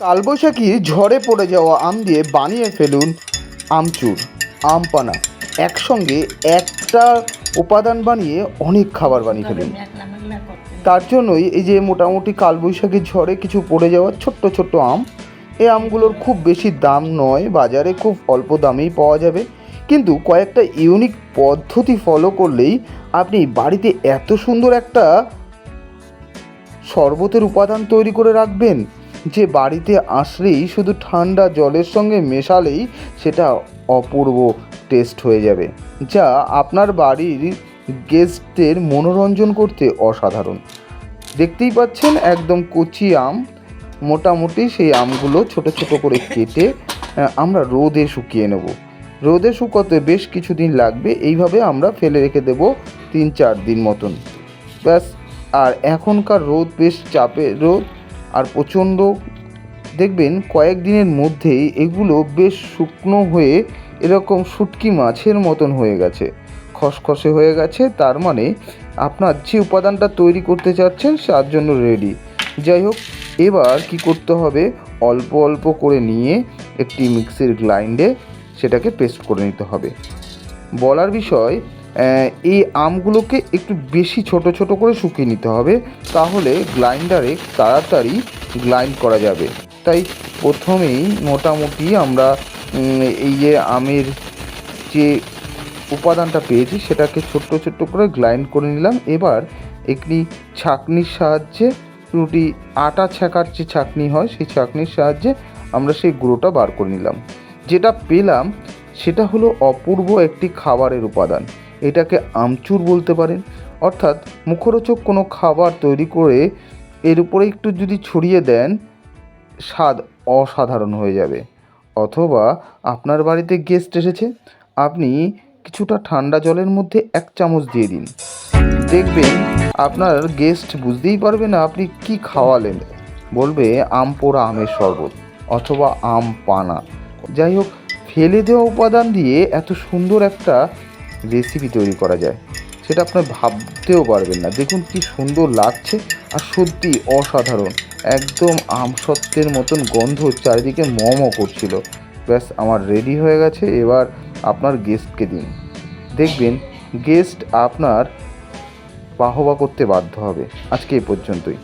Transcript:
কালবৈশাখী ঝড়ে পড়ে যাওয়া আম দিয়ে বানিয়ে ফেলুন আমচুর, আমপানা। একসঙ্গে একটা উপাদান বানিয়ে অনেক খাবার বানিয়ে ফেলুন। তার জন্যই এই যে মোটামুটি কালবৈশাখী ঝড়ে কিছু পড়ে যাওয়া ছোট্ট ছোট্ট আম, এই আমগুলোর খুব বেশি দাম নয়, বাজারে খুব অল্প দামেই পাওয়া যাবে। কিন্তু কয়েকটা ইউনিক পদ্ধতি ফলো করলেই আপনি বাড়িতে এত সুন্দর একটা শরবতের উপাদান তৈরি করে রাখবেন যে বাড়িতে আসলেই শুধু ঠান্ডা জলের সঙ্গে মেশালেই সেটা অপূর্ব টেস্ট হয়ে যাবে, যা আপনার বাড়ির গেস্টদের মনোরঞ্জন করতে অসাধারণ। দেখতেই পাচ্ছেন একদম কচি আম, মোটামুটি সেই আমগুলো ছোট ছোট করে কেটে আমরা রোদে শুকিয়ে নেব। রোদে শুকোতে বেশ কিছুদিন লাগবে, এইভাবে আমরা ফেলে রেখে দেব তিন চার দিন মতন। ব্যাস, আর এখনকার রোদ বেশ চাপে, রোদ আর প্রচণ্ড দেখবেন কয়েকদিনের মধ্যেই এগুলো বেশ শুকনো হয়ে এরকম শুটকি মাছের মতন হয়ে গেছে। খসখসে হয়ে গেছে, তার মানে আপনার যে উপাদানটা তৈরি করতে চাচ্ছেন তার জন্য রেডি যাই হোক, এবার কি করতে হবে? অল্প অল্প করে নিয়ে একটি মিক্সির গ্রাইন্ডে সেটাকে পেস্ট করে নিতে হবে। বলার বিষয় এই আমগুলোকে একটু বেশি ছোট ছোট করে শুকিয়ে নিতে হবে, তাহলে গ্রাইন্ডারে তাড়াতাড়ি গ্রাইন্ড করা যাবে। তাই প্রথমেই মোটামুটি আমরা এই যে আমের যে উপাদানটা পেয়েছি, সেটাকে ছোট্ট ছোট্ট করে গ্রাইন্ড করে নিলাম। এবার একটি ছাঁকনির সাহায্যে রুটি আটা ছ্যাঁকার যে ছাঁকনি হয়, সেই ছাঁকনির সাহায্যে আমরা সেই গুঁড়োটা বার করে নিলাম। যেটা পেলাম, সেটা হলো অপূর্ব একটি খাবারের উপাদান। এটাকে আমচুর বলতে পারেন। অর্থাৎ মুখরোচক কোনো খাবার তৈরি করে এর উপরে একটু যদি ছড়িয়ে দেন, স্বাদ অসাধারণ হয়ে যাবে। অথবা আপনার বাড়িতে গেস্ট এসেছে, আপনি কিছুটা ঠান্ডা জলের মধ্যে এক চামচ দিয়ে দিন। দেখবেন আপনার গেস্ট বুঝতেই পারবে না আপনি কি খাওয়ালেন। বলবে, আম পোড়া আমের শরবত অথবা, আম পানা যাই হোক, ফেলে দেওয়া উপাদান দিয়ে এত সুন্দর একটা রেসিপি তৈরি করা যায়, সেটা আপনার ভাবতেও পারবেন না। দেখুন কি সুন্দর লাগছে আর সত্যি অসাধারণ। একদম আমসত্ত্বের মতন গন্ধ চারিদিকে মম করছিল। ব্যাস, আমার রেডি হয়ে গেছে, এবার আপনার গেস্টকে দিন। দেখবেন গেস্ট আপনার বাহবা করতে বাধ্য হবে। আজকে এই পর্যন্তই।